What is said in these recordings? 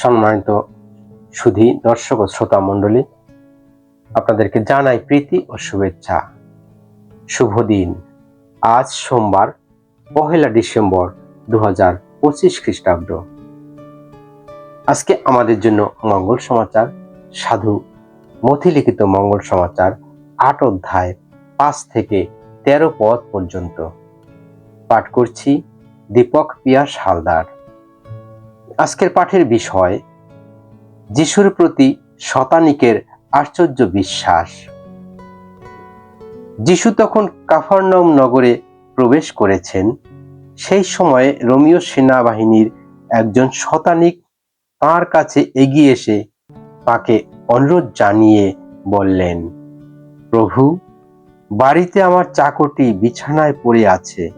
সম্মানিত সুধী দর্শক ও শ্রোতা মণ্ডলী, আপনাদেরকে জানাই প্রীতি ও শুভেচ্ছা। শুভ দিন। আজ সোমবার, পহেলা ডিসেম্বর দু হাজার পঁচিশ খ্রিস্টাব্দ। আজকে আমাদের জন্য মঙ্গল সমাচার, সাধু মথিলিখিত মঙ্গল সমাচার আট অধ্যায় পাঁচ থেকে তেরো পদ পর্যন্ত। পাঠ করছি দীপক পিয়াস হালদার। আজকের পাঠের বিষয়, যিশুর প্রতি শতানিকের আশ্চর্য বিশ্বাস। যিশু তখন কাফারনম নগরে প্রবেশ করেছেন। সেই সময়ে রোমিও সেনাবাহিনীর একজন শতানিক তার কাছে এগিয়ে এসে তাকে অনুরোধ জানিয়ে বললেন, প্রভু, বাড়িতে আমার চাকরটি বিছানায় পড়ে আছে।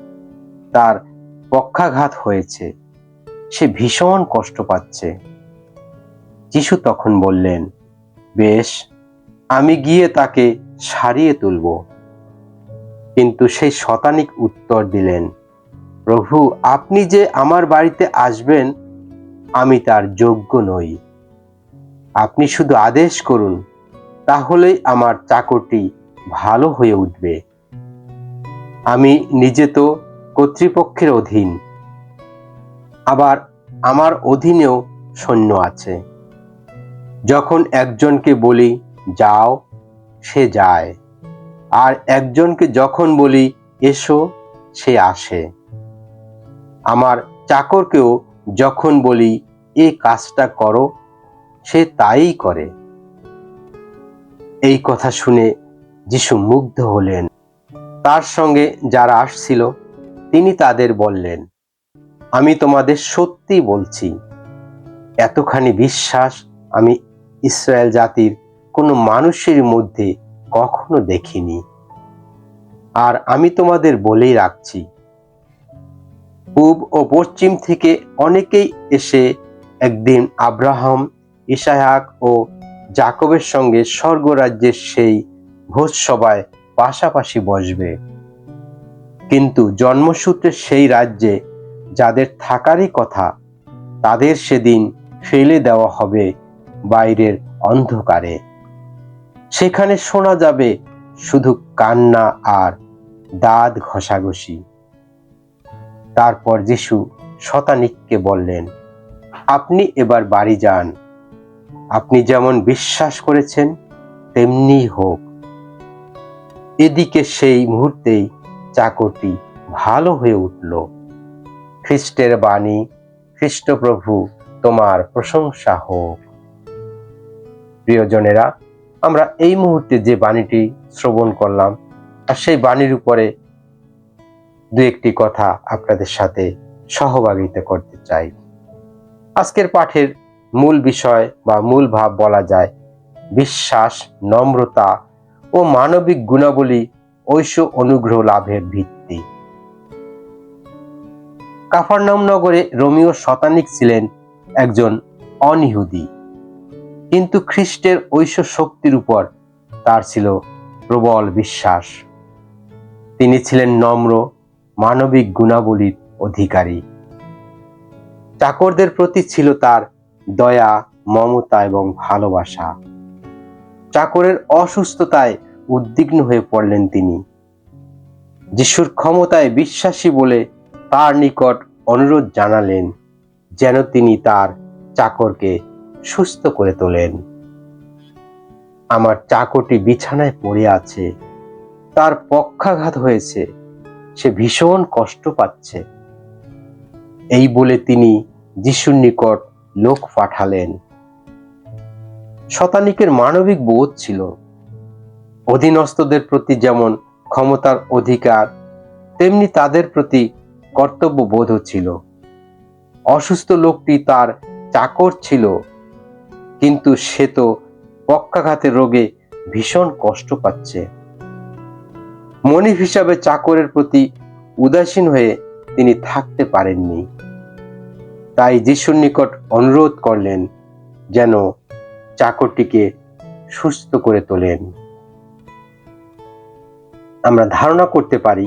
তার পক্ষাঘাত হয়েছে। সে ভীষণ কষ্ট পাচ্ছে। যিশু তখন বললেন, বেশ, আমি গিয়ে তাকে সারিয়ে তুলব। কিন্তু সেই শতানিক উত্তর দিলেন, প্রভু, আপনি যে আমার বাড়িতে আসবেন, আমি তার যোগ্য নই। আপনি শুধু আদেশ করুন, তাহলেই আমার চাকরটি ভালো হয়ে উঠবে। আমি নিজে তো কর্তৃপক্ষের অধীন আবার আমার অধীনেও সৈন্য আছে। যখন একজনকে বলি, যাও, সে যায়। আর একজনকে যখন বলি, এসো, সে আসে। আমার চাকরকেও যখন বলি, এ কাজটা করো, সে তাই করে। এই কথা শুনে যিশু মুগ্ধ হলেন। তার সঙ্গে যারা আসছিল, তিনি তাদের বললেন আমি তোমাদের সত্যি বলছি, এতখানি বিশ্বাস আমি ইসরায়েল জাতির কোনো মানুষের মধ্যে কখনো দেখিনি। আর আমি তোমাদের বলেই রাখছি, পূব ও পশ্চিম থেকে অনেকেই এসে একদিন আব্রাহাম, ইসাহাক ও জাকবের সঙ্গে স্বর্গরাজ্যের সেই ভোজসভায় পাশাপাশি বসবে। কিন্তু জন্মসূত্রে সেই রাজ্যে যাদের থাকারই কথা, তাদের সেদিন ফেলে দেওয়া হবে বাইরের অন্ধকারে। সেখানে শোনা যাবে শুধু কান্না আর দাঁত ঘষাঘষি। তারপর যিশু শতানিককে বললেন, আপনি এবার বাড়ি যান। আপনি যেমন বিশ্বাস করেছেন, তেমনি হোক। এদিকে সেই মুহূর্তেই চাকরটি ভালো হয়ে উঠল। খ্রিস্টের বাণী খ্রিস্টপ্রভু তোমার প্রশংসা হোক। প্রিয়জনেরা, আমরা এই মুহূর্তে যে বাণীটি শ্রবণ করলাম, আর সেই বাণীর উপরে দু একটি কথা আপনাদের সাথে সহভাগিতা করতে চাই। আজকের পাঠের মূল বিষয় বা মূল ভাব বলা যায় বিশ্বাস, নম্রতা ও মানবিক গুণাবলী ঐশ্য অনুগ্রহ লাভের ভিত্তি। কাফারনাম নগরে রোমিও শতানিক ছিলেন একজন অনিহুদি। কিন্তু খ্রিস্টের ঐশ্য শক্তির উপর তার ছিল প্রবল বিশ্বাস। তিনি ছিলেন নম্র, মানবিক গুণাবলীর অধিকারী। চাকরদের প্রতি ছিল তার দয়া, মমতা এবং ভালোবাসা। চাকরের অসুস্থতায় উদ্বিগ্ন হয়ে পড়লেন তিনি। যিশুর ক্ষমতায় বিশ্বাসী বলে তার নিকট অনুরোধ জানালেন, যেন তিনি তার চাকরকে সুস্থ করে তোলেন। আমার চাকরটি বিছানায় পড়ে আছে, তার পক্ষাঘাত হয়েছে, সে ভীষণ কষ্ট পাচ্ছে। এই বলে তিনি যিশুর নিকট লোক পাঠালেন। শতানিকের মানবিক বোধ ছিল। অধীনস্থদের প্রতি যেমন ক্ষমতার অধিকার, তেমনি তাদের প্রতি কর্তব্য বোধও ছিল। অসুস্থ লোকটি তার চাকর ছিল, কিন্তু সে তো পক্ষাঘাতের রোগে ভীষণ কষ্ট পাচ্ছে। মনিব হিসাবে চাকরের প্রতি উদাসীন হয়ে তিনি থাকতে পারেননি। তাই যিশুর নিকট অনুরোধ করলেন যেন চাকরটিকে সুস্থ করে তোলেন। আমরা ধারণা করতে পারি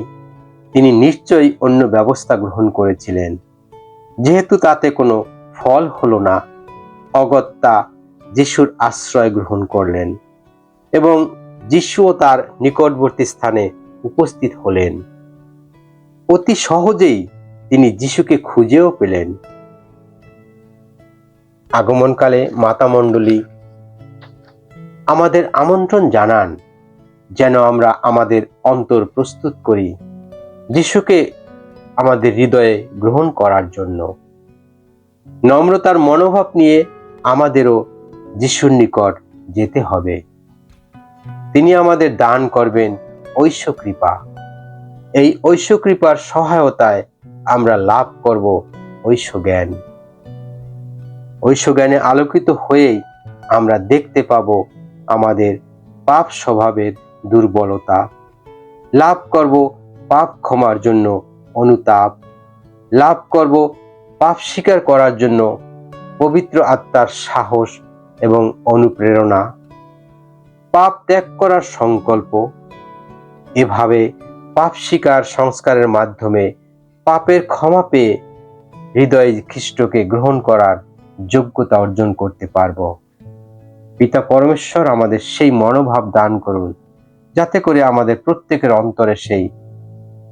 তিনি নিশ্চয়ই অন্য ব্যবস্থা গ্রহণ করেছিলেন। যেহেতু তাতে কোনো ফল হলো না অগত্যা যিশুর আশ্রয় গ্রহণ করলেন এবং যিশুও তার নিকটবর্তী স্থানে উপস্থিত হলেন। অতি সহজেই তিনি যিশুকে খুঁজেও পেলেন। আগমনকালে মাতামণ্ডলী আমাদের আমন্ত্রণ জানান, যেন আমরা আমাদের অন্তর প্রস্তুত করি। যিশুকে আমাদের হৃদয়ে গ্রহণ করার জন্য। নম্রতার মনোভাব নিয়ে আমাদেরও যিশুর নিকট যেতে হবে। তিনি আমাদের দান করবেন ঐশ্য কৃপা এই ঐশ্য কৃপার সহায়তায় আমরা লাভ করব ঐশ্য জ্ঞান জ্ঞানে আলোকিত হয়েই আমরা দেখতে পাব আমাদের পাপ স্বভাবের দুর্বলতা। লাভ করব পাপ ক্ষমার জন্য অনুতাপ। লাভ করব, পাপ স্বীকার করার জন্য পবিত্র আত্মার সাহস এবং অনুপ্রেরণা। পাপ ত্যাগ করার সংকল্প। এভাবে পাপ স্বীকার সংস্কারের মাধ্যমে পাপের ক্ষমা পেয়ে হৃদয়ে খ্রিস্টকে গ্রহণ করার যোগ্যতা অর্জন করতে পারব। পিতা পরমেশ্বর আমাদের সেই মনোভাব দান করুন, যাতে করে আমাদের প্রত্যেকের অন্তরে সেই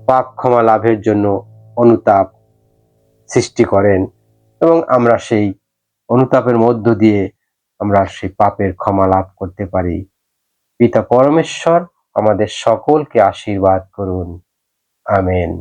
পাপ ক্ষমা লাভের জন্য অনুতাপ সৃষ্টি করেন এবং আমরা সেই অনুতাপের মধ্য দিয়ে আমরা সেই পাপের ক্ষমা লাভ করতে পারি। পিতা পরমেশ্বর আমাদের সকলকে আশীর্বাদ করুন। আমেন।